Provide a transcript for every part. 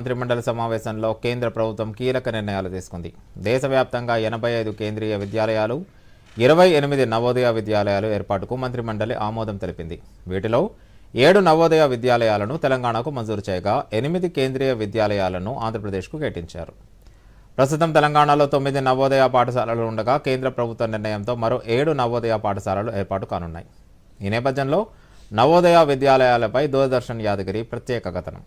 మంత్రిమండలి సమావేశంలో కేంద్ర ప్రభుత్వం కీలక నిర్ణయాలు తీసుకుంది. దేశవ్యాప్తంగా ఎనభై ఐదు కేంద్రీయ విద్యాలయాలు ఇరవై ఎనిమిది నవోదయ విద్యాలయాలు ఏర్పాటుకు మంత్రిమండలి ఆమోదం తెలిపింది. వీటిలో ఏడు నవోదయ విద్యాలయాలను తెలంగాణకు మంజూరు చేయగా ఎనిమిది కేంద్రీయ విద్యాలయాలను ఆంధ్రప్రదేశ్కు కేటించారు ప్రస్తుతం తెలంగాణలో తొమ్మిది నవోదయ పాఠశాలలు ఉండగా కేంద్ర ప్రభుత్వ నిర్ణయంతో మరో ఏడు నవోదయ పాఠశాలలు ఏర్పాటు కానున్నాయి. ఈ నేపథ్యంలో నవోదయ విద్యాలయాలపై దూరదర్శన్ యాదగిరి ప్రత్యేక కథనం.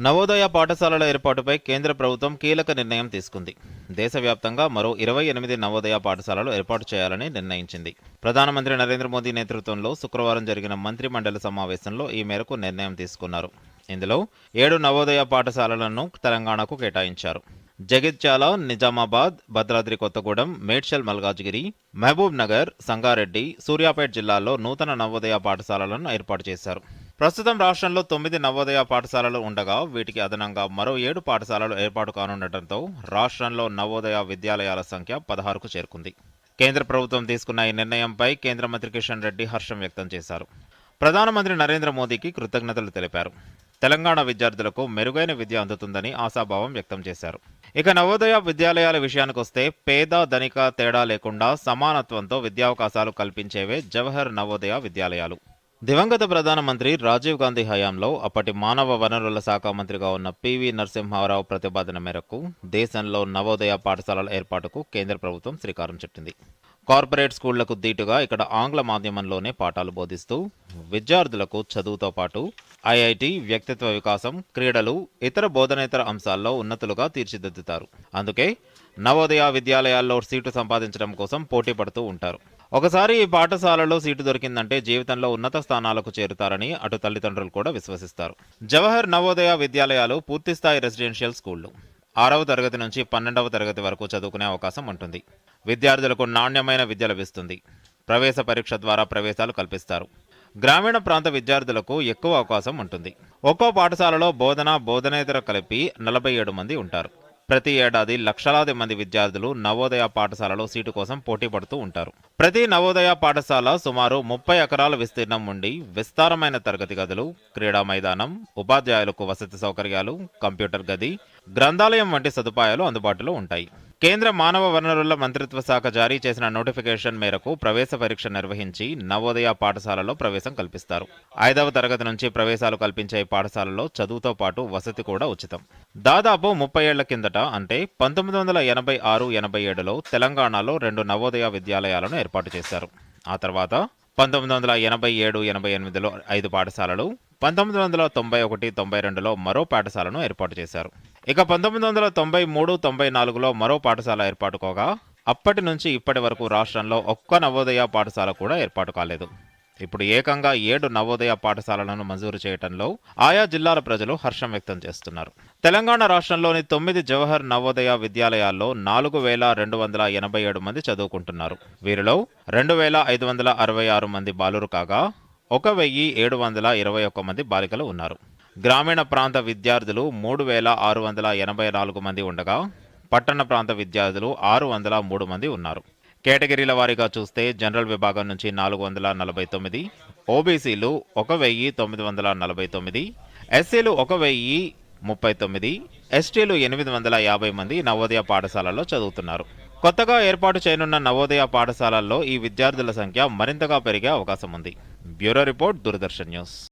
నవోదయ పాఠశాలల ఏర్పాటుపై కేంద్ర ప్రభుత్వం కీలక నిర్ణయం తీసుకుంది. దేశవ్యాప్తంగా మరో ఇరవై ఎనిమిది నవోదయ పాఠశాలలు ఏర్పాటు చేయాలని నిర్ణయించింది. ప్రధానమంత్రి నరేంద్ర మోదీ నేతృత్వంలో శుక్రవారం జరిగిన మంత్రి మండలి సమావేశంలో ఈ మేరకు నిర్ణయం తీసుకున్నారు. ఇందులో ఏడు నవోదయ పాఠశాలలను తెలంగాణకు కేటాయించారు. జగిత్యాల నిజామాబాద్ భద్రాద్రి కొత్తగూడెం మేడ్చల్ మల్కాజ్గిరి మహబూబ్ నగర్ సంగారెడ్డి సూర్యాపేట్ జిల్లాల్లో నూతన నవోదయ పాఠశాలలను ఏర్పాటు చేశారు. ప్రస్తుతం రాష్ట్రంలో తొమ్మిది నవోదయ పాఠశాలలు ఉండగా వీటికి అదనంగా మరో ఏడు పాఠశాలలు ఏర్పాటు కానుండటంతో రాష్ట్రంలో నవోదయ విద్యాలయాల సంఖ్య పదహారుకు చేరుకుంది. కేంద్ర ప్రభుత్వం తీసుకున్న ఈ నిర్ణయంపై కేంద్ర మంత్రి కిషన్ రెడ్డి హర్షం వ్యక్తం చేశారు. ప్రధానమంత్రి నరేంద్ర మోదీకి కృతజ్ఞతలు తెలిపారు. తెలంగాణ విద్యార్థులకు మెరుగైన విద్య అందుతుందని ఆశాభావం వ్యక్తం చేశారు. ఇక నవోదయ విద్యాలయాల విషయానికొస్తే పేద ధనిక తేడా లేకుండా సమానత్వంతో విద్యావకాశాలు కల్పించేవే జవహర్ నవోదయ విద్యాలయాలు. దివంగత ప్రధానమంత్రి రాజీవ్ గాంధీ హయాంలో అప్పటి మానవ వనరుల శాఖ మంత్రిగా ఉన్న పివి నరసింహారావు ప్రతిపాదన మేరకు దేశంలో నవోదయ పాఠశాలల ఏర్పాటుకు కేంద్ర ప్రభుత్వం శ్రీకారం చుట్టింది. కార్పొరేట్ స్కూళ్ళకు దీటుగా ఇక్కడ ఆంగ్ల మాధ్యమంలోనే పాఠాలు బోధిస్తూ విద్యార్థులకు చదువుతో పాటు ఐఐటి వ్యక్తిత్వ వికాసం క్రీడలు ఇతర బోధనేతర అంశాల్లో ఉన్నతులుగా తీర్చిదిద్దుతారు. అందుకే నవోదయ విద్యాలయాల్లో సీటు సంపాదించడం కోసం పోటీ పడుతూ ఉంటారు. ఒకసారి ఈ పాఠశాలలో సీటు దొరికిందంటే జీవితంలో ఉన్నత స్థానాలకు చేరుతారని అటు తల్లిదండ్రులు కూడా విశ్వసిస్తారు. జవహర్ నవోదయ విద్యాలయాలు పూర్తిస్థాయి రెసిడెన్షియల్ స్కూళ్ళు ఆరవ తరగతి నుంచి పన్నెండవ తరగతి వరకు చదువుకునే అవకాశం ఉంటుంది. విద్యార్థులకు నాణ్యమైన విద్య లభిస్తుంది. ప్రవేశ పరీక్ష ద్వారా ప్రవేశాలు కల్పిస్తారు. గ్రామీణ ప్రాంత విద్యార్థులకు ఎక్కువ అవకాశం ఉంటుంది. ఒక్కో పాఠశాలలో బోధన బోధనేతర కలిపి నలభై ఏడు మంది ఉంటారు. ప్రతి ఏడాది లక్షలాది మంది విద్యార్థులు నవోదయ పాఠశాలలో సీటు కోసం పోటీ పడుతూ ఉంటారు. ప్రతి నవోదయ పాఠశాల సుమారు ముప్పై ఎకరాల విస్తీర్ణం ఉండి విస్తారమైన తరగతి గదులు క్రీడా మైదానం ఉపాధ్యాయులకు వసతి సౌకర్యాలు కంప్యూటర్ గది గ్రంథాలయం వంటి సదుపాయాలు అందుబాటులో ఉంటాయి. కేంద్ర మానవ వనరుల మంత్రిత్వ శాఖ జారీ చేసిన నోటిఫికేషన్ మేరకు ప్రవేశ పరీక్ష నిర్వహించి నవోదయ పాఠశాలలో ప్రవేశం కల్పిస్తారు. ఐదవ తరగతి నుంచి ప్రవేశాలు కల్పించే పాఠశాలలో చదువుతో పాటు వసతి కూడా ఉచితం. దాదాపు ముప్పై ఏళ్ళ కిందట అంటే పంతొమ్మిది వందల ఎనభై ఆరు ఎనభై ఏడులో తెలంగాణలో రెండు నవోదయ విద్యాలయాలను ఏర్పాటు చేశారు. ఆ తర్వాత పంతొమ్మిది వందల ఎనభై ఏడు ఎనభై ఎనిమిదిలో ఐదు పాఠశాలలు పంతొమ్మిది వందల తొంభై ఒకటి తొంభై రెండులో మరో పాఠశాలను ఏర్పాటు చేశారు. ఇక పంతొమ్మిది వందల తొంభై మూడు తొంభై నాలుగులో మరో పాఠశాల ఏర్పాటు కాగా అప్పటి నుంచి ఇప్పటి వరకు రాష్ట్రంలో ఒక్క నవోదయ పాఠశాల కూడా ఏర్పాటు కాలేదు. ఇప్పుడు ఏకంగా ఏడు నవోదయ పాఠశాలలను మంజూరు చేయడంలో ఆయా జిల్లాల ప్రజలు హర్షం వ్యక్తం చేస్తున్నారు. తెలంగాణ రాష్ట్రంలోని తొమ్మిది జవహర్ నవోదయ విద్యాలయాల్లో నాలుగు వేల రెండు వందల ఎనభై ఏడు మంది చదువుకుంటున్నారు. వీరిలో రెండు వేల ఐదు వందల అరవై ఆరు మంది బాలురు కాగా ఒక వెయ్యి ఏడు వందల ఇరవై ఒక్క మంది బాలికలు ఉన్నారు. గ్రామీణ ప్రాంత విద్యార్థులు మూడు వేల ఆరు వందల ఎనభై నాలుగు మంది ఉండగా పట్టణ ప్రాంత విద్యార్థులు ఆరు వందల మూడు మంది ఉన్నారు. కేటగిరీల వారీగా చూస్తే జనరల్ విభాగం నుంచి నాలుగు వందల నలభై తొమ్మిది ఓబీసీలు ఒక వెయ్యి తొమ్మిది వందల నలభై తొమ్మిది ఎస్సీలు ఒక వెయ్యి ముప్పై తొమ్మిది ఎస్టీలు ఎనిమిది వందల యాభై మంది నవోదయ పాఠశాలల్లో చదువుతున్నారు. కొత్తగా ఏర్పాటు చేయనున్న నవోదయ పాఠశాలల్లో ఈ విద్యార్థుల సంఖ్య మరింతగా పెరిగే అవకాశం ఉంది. Bureau report Doordarshan news.